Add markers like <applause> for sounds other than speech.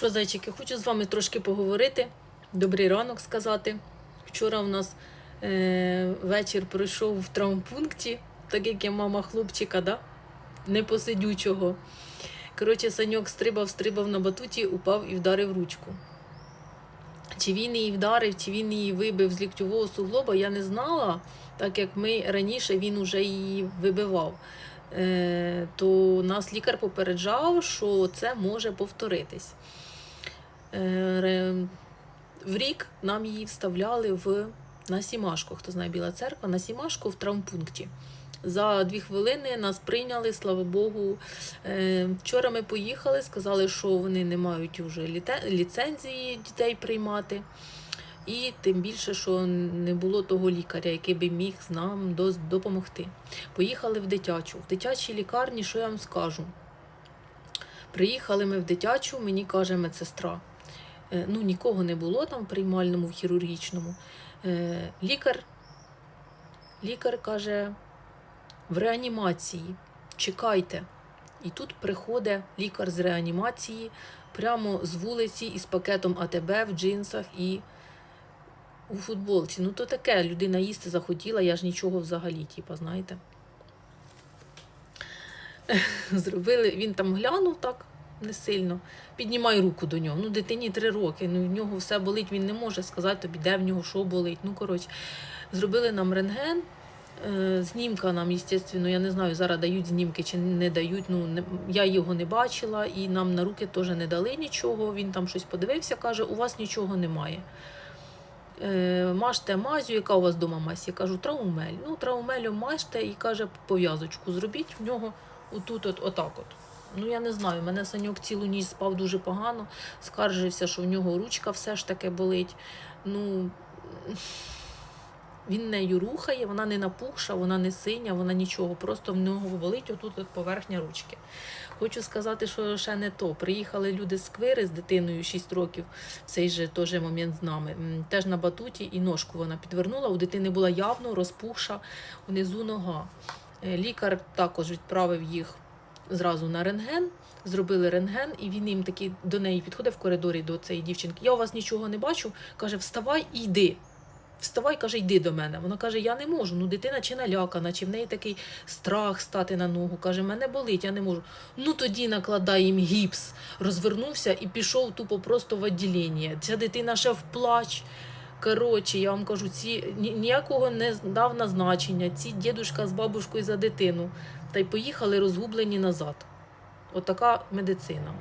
Що, зайчики, хочу з вами трошки поговорити. Добрий ранок сказати. Вчора у нас е, вечір пройшов в травмпункті, так як я мама хлопчика, да? непосидючого. Коротше, саньок стрибав, стрибав на батуті, упав і вдарив ручку. Чи він її вдарив, чи він її вибив з ліктьового суглоба, я не знала, так як ми раніше він уже її вибивав. Е, то нас лікар попереджав, що це може повторитись. Е, в рік нам її вставляли в, на Сімашку, хто знає Біла церква, на Сімашку в травмпункті. За дві хвилини нас прийняли, слава Богу. Е, Вчора ми поїхали, сказали, що вони не мають вже ліцензії дітей приймати. І тим більше, що не було того лікаря, який би міг нам допомогти. Поїхали в дитячу. В дитячій лікарні, що я вам скажу? Приїхали ми в дитячу, мені каже медсестра. Е, Ну, нікого не було там в приймальному, в хірургічному. Е, Лікар, лікар каже, в реанімації, чекайте. І тут приходить лікар з реанімації прямо з вулиці із пакетом АТБ в джинсах і у футболці. Ну, то таке, людина їсти захотіла, я ж нічого взагалі, типа, знаєте. <laughs> Зробили, він там глянув так не сильно. Піднімай руку до нього. Ну, дитині три роки, ну в нього все болить, він не може сказати тобі, де в нього що болить. Ну, коротше, зробили нам рентген. Е, Знімка нам, звісно, я не знаю, зараз дають знімки чи не дають. Ну, не, я його не бачила, і нам на руки теж не дали нічого. Він там щось подивився, каже, у вас нічого немає. Е, мажте мазю, яка у вас вдома мазь? Я кажу, траумель. Ну, траумелю мажте і каже, пов'язочку зробіть в нього отут, от, отак от. Ну, я не знаю, мене саньок цілу ніч спав дуже погано, скаржився, що в нього ручка все ж таки болить. Ну, він нею рухає, вона не напухша, вона не синя, вона нічого. Просто в нього болить отут от поверхня ручки. Хочу сказати, що ще не то. Приїхали люди з Квири з дитиною 6 років, в цей же теж момент з нами. Теж на батуті і ножку вона підвернула. У дитини була явно розпухша внизу нога. Е, Лікар також відправив їх зразу на рентген. Зробили рентген, і він їм такий до неї підходить в коридорі до цієї дівчинки. Я у вас нічого не бачу. каже: вставай і йди. Вставай, каже, йди до мене. Вона каже, я не можу. Ну, дитина чи налякана, чи в неї такий страх стати на ногу. Каже, мене болить, я не можу. Ну тоді накладай їм гіпс. Розвернувся і пішов тупо просто в відділення. Ця дитина ще в плач. Коротше, я вам кажу, ці ніякого не дав назначення. Ці дідушка з бабушкою за дитину. Та й поїхали розгублені назад. Отака медицина.